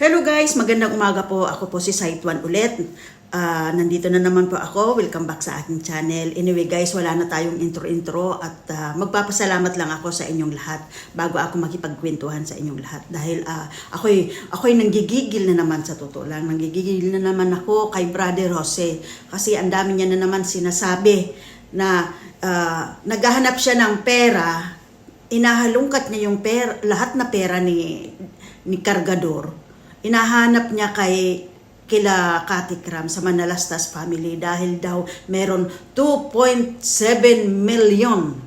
Hello guys, magandang umaga po. Ako po si Saitwan ulit. Ah, nandito na naman po ako. Welcome back sa aking channel. Anyway guys, wala na tayong intro-intro at ah, magpapasalamat lang ako sa inyong lahat bago ako makipagkwentuhan sa inyong lahat. Dahil ah, ako'y, ako'y nanggigigil na naman sa totoo lang. Nanggigigil na naman ako kay Brother Jose kasi ang dami niya na naman sinasabi na ah, naghahanap siya ng pera inahalungkat niya yung pera, lahat na pera ni ni Cargador. Inahanap niya kay kila Katikram sa Manalastas family dahil daw meron 2.7 million.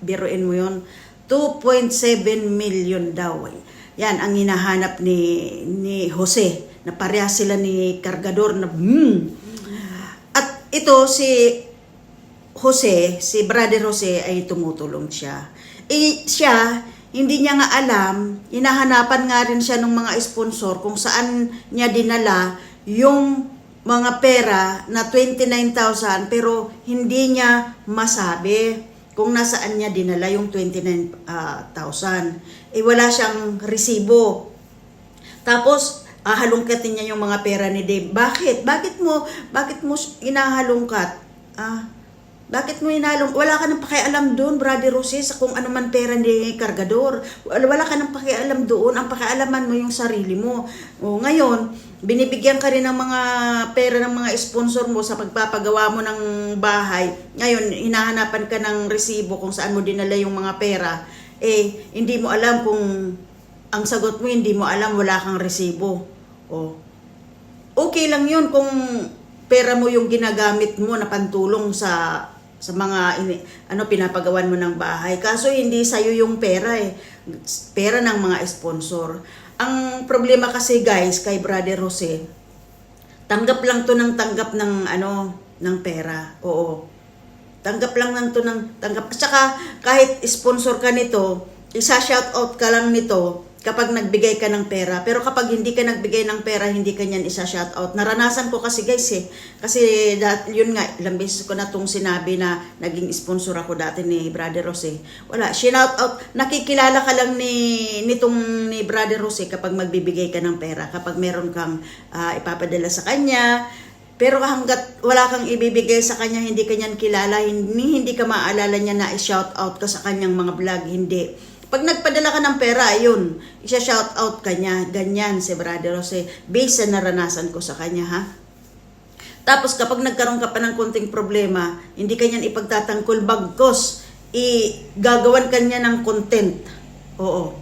Biruin mo yun. 2.7 million daw. Yan ang hinahanap ni ni Jose na pareha sila ni Cargador na hmm. At ito si Jose, si Brother Jose ay tumutulong siya. Eh, siya, hindi niya nga alam, hinahanapan nga rin siya ng mga sponsor kung saan niya dinala yung mga pera na 29,000 pero hindi niya masabi kung nasaan niya dinala yung 29,000. Eh wala siyang resibo. Tapos, ahalungkatin niya yung mga pera ni Dave. Bakit? Bakit mo, bakit mo inahalungkat? Ah, bakit mo inalong? Wala ka nang pakialam doon, Brother Jose, sa kung ano man pera ni Cargador. Wala, wala ka nang pakialam doon. Ang pakialaman mo yung sarili mo. O, ngayon, binibigyan ka rin ng mga pera ng mga sponsor mo sa pagpapagawa mo ng bahay. Ngayon, hinahanapan ka ng resibo kung saan mo dinala yung mga pera. Eh, hindi mo alam kung ang sagot mo, hindi mo alam, wala kang resibo. O, okay lang yun kung pera mo yung ginagamit mo na pantulong sa sa mga ini, ano pinapagawan mo ng bahay. Kaso hindi sa'yo yung pera eh. Pera ng mga sponsor. Ang problema kasi guys kay Brother Jose, tanggap lang to ng tanggap ng ano ng pera. Oo. Tanggap lang lang to ng tanggap. At saka kahit sponsor ka nito, isa-shout out ka lang nito kapag nagbigay ka ng pera. Pero kapag hindi ka nagbigay ng pera, hindi ka niyan isa-shout out. Naranasan ko kasi guys eh. Kasi dat, yun nga, ilang beses ko na itong sinabi na naging sponsor ako dati ni Brother Jose. Wala, shout out. Nakikilala ka lang ni nitong ni Brother Jose kapag magbibigay ka ng pera. Kapag meron kang ah, ipapadala sa kanya, pero hanggat wala kang ibibigay sa kanya, hindi ka niyan kilala, hindi, hindi ka maalala niya na i-shout out ka sa kanyang mga vlog, hindi. Pag nagpadala ka ng pera, ayun, isa-shout out ka niya, ganyan si Brother Jose, based sa naranasan ko sa kanya, ha? Tapos kapag nagkaroon ka pa ng konting problema, hindi ka niyan ipagtatanggol bagkos, i gagawan ka niya ng content. Oo.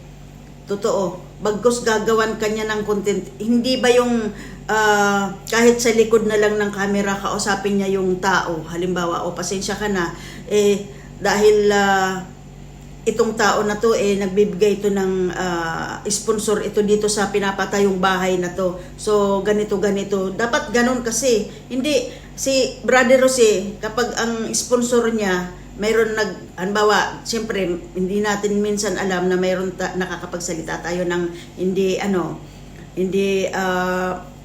Totoo. Bagkos gagawan ka niya ng content. Hindi ba yung ah, kahit sa likod na lang ng camera kausapin niya yung tao. Halimbawa, o pasensya ka na, eh, dahil ah, itong tao na to eh nagbibigay ito ng ah, sponsor ito dito sa pinapatayong bahay na to. So ganito ganito. Dapat ganun kasi. Hindi si Brother Jose kapag ang sponsor niya mayroon nag anbawa siyempre hindi natin minsan alam na mayroon ta, nakakapagsalita tayo ng hindi ano hindi ah,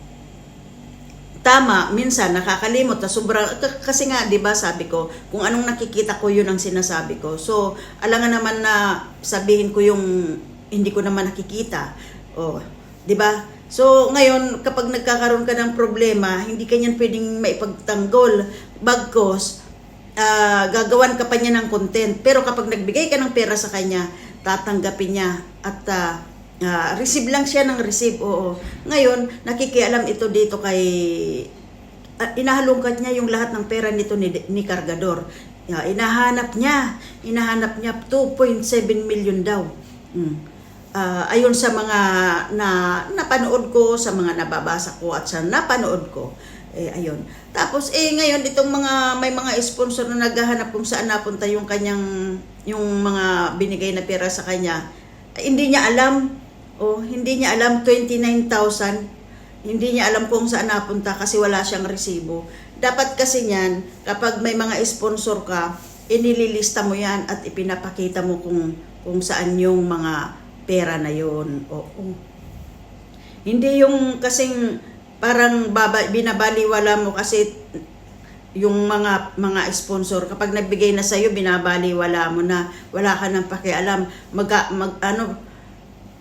tama, minsan nakakalimot na sobra kasi nga 'di ba sabi ko, kung anong nakikita ko 'yun ang sinasabi ko. So, alangan naman na sabihin ko yung hindi ko naman nakikita. Oh, 'di ba? So, ngayon kapag nagkakaroon ka ng problema, hindi ka niyan pwedeng maipagtanggol bagkos ah, gagawan ka pa niya ng content. Pero kapag nagbigay ka ng pera sa kanya, tatanggapin niya at ah, ah, receive lang siya ng receive. Oo. Ngayon, nakikialam ito dito kay ah, inahalungkat niya yung lahat ng pera nito ni, ni Cargador. Ah, inahanap niya, inahanap niya 2.7 million daw. Mm. Ah, ayon sa mga na napanood ko, sa mga nababasa ko at sa napanood ko. Eh ayun. Tapos eh ngayon itong mga may mga sponsor na naghahanap kung saan napunta yung kanyang yung mga binigay na pera sa kanya. eh, hindi niya alam. Oh, hindi niya alam 29,000. Hindi niya alam kung saan napunta kasi wala siyang resibo. Dapat kasi niyan, kapag may mga sponsor ka, inililista mo yan at ipinapakita mo kung kung saan yung mga pera na yon. Oo. Hindi yung kasing parang baba, binabaliwala mo kasi yung mga mga sponsor kapag nagbigay na sa iyo binabaliwala mo na wala ka nang pakialam mag, mag ano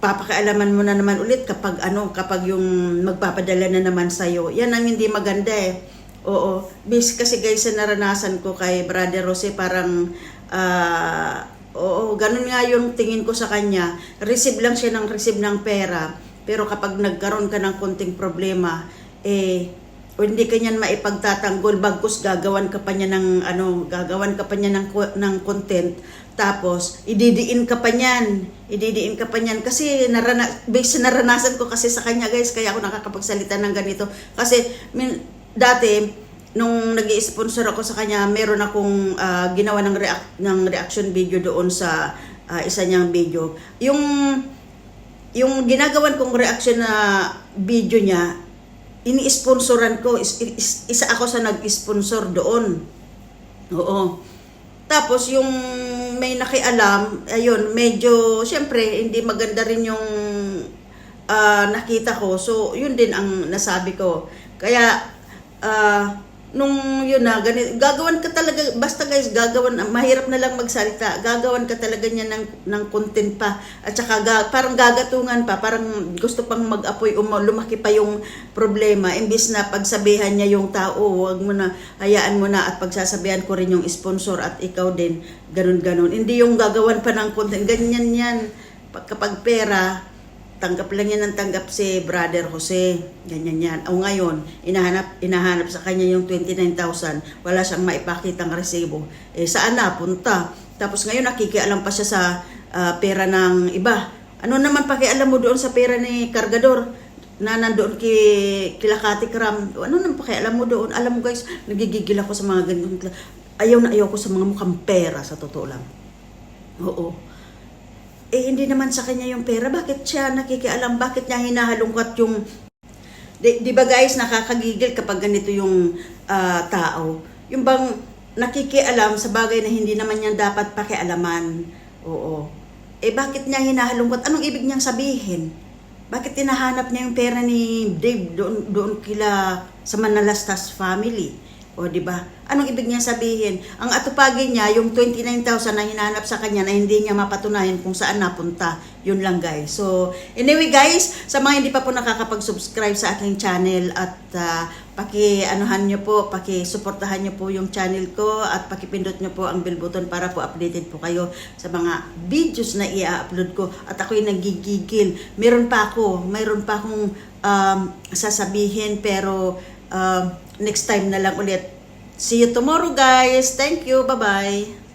papakialaman mo na naman ulit kapag ano, kapag yung magpapadala na naman sa'yo. Yan ang hindi maganda eh. Oo. Bis kasi guys, sa naranasan ko kay Brother Jose, parang, ah, oo, ganun nga yung tingin ko sa kanya. Receive lang siya ng receive ng pera. Pero kapag nagkaroon ka ng konting problema, eh, o hindi ka niyan maipagtatanggol bagkus gagawan ka pa niya ng ano gagawan ka pa niya ng ng content tapos ididiin ka pa niyan ididiin ka pa niyan. Kasi narana based sa naranasan ko kasi sa kanya guys kaya ako nakakapagsalita ng ganito. Kasi min, dati nung nag sponsor ako sa kanya meron akong ah, ginawa ng react ng reaction video doon sa ah, isa niyang video. Yung yung ginagawan kong reaction na video niya ini-sponsoran ko, is, is- isa ako sa nag-sponsor doon. Oo. Tapos yung may nakialam, ayun, medyo, syempre, hindi maganda rin yung ah, nakita ko. So, yun din ang nasabi ko. Kaya, ah, nung yun na, ganit, gagawan ka talaga, basta guys, gagawan, mahirap na lang magsalita, gagawan ka talaga niya ng, ng content pa. At saka, ga, parang gagatungan pa, parang gusto pang mag-apoy, um, lumaki pa yung problema. Imbis na pagsabihan niya yung tao, wag mo na, hayaan mo na at pagsasabihan ko rin yung sponsor at ikaw din, ganun-ganun. Hindi yung gagawan pa ng content, ganyan yan. Pag, kapag pera, tanggap lang yan ng tanggap si Brother Jose. Ganyan yan. O ngayon, inahanap, inahanap sa kanya yung 29,000. Wala siyang maipakitang resibo. Eh, saan na? Punta. Tapos ngayon, nakikialam pa siya sa ah, pera ng iba. Ano naman pakialam mo doon sa pera ni Kargador? na nandoon kay kila Kati Kram. Ano naman pakialam mo doon? Alam mo guys, nagigigil ako sa mga ganun. Ayaw na ayaw ko sa mga mukhang pera sa totoo lang. Oo eh hindi naman sa kanya yung pera, bakit siya nakikialam, bakit niya hinahalungkat yung di, di ba guys, nakakagigil kapag ganito yung ah, tao. Yung bang nakikialam sa bagay na hindi naman niya dapat pakialaman. Oo. Eh bakit niya hinahalungkat? Anong ibig niyang sabihin? Bakit tinahanap niya yung pera ni Dave doon, doon kila sa Manalastas family? O, di ba? Anong ibig niya sabihin? Ang atupagin niya, yung 29,000 na hinahanap sa kanya na hindi niya mapatunayan kung saan napunta. Yun lang, guys. So, anyway, guys, sa mga hindi pa po nakakapag-subscribe sa aking channel at ah, paki-anuhan niyo po, paki-suportahan niyo po yung channel ko at paki-pindot niyo po ang bell button para po updated po kayo sa mga videos na i-upload ko. At ako'y nagigigil. Meron pa ako, mayroon pa akong um, sasabihin pero um, next time na lang ulit. See you tomorrow guys. Thank you. Bye-bye.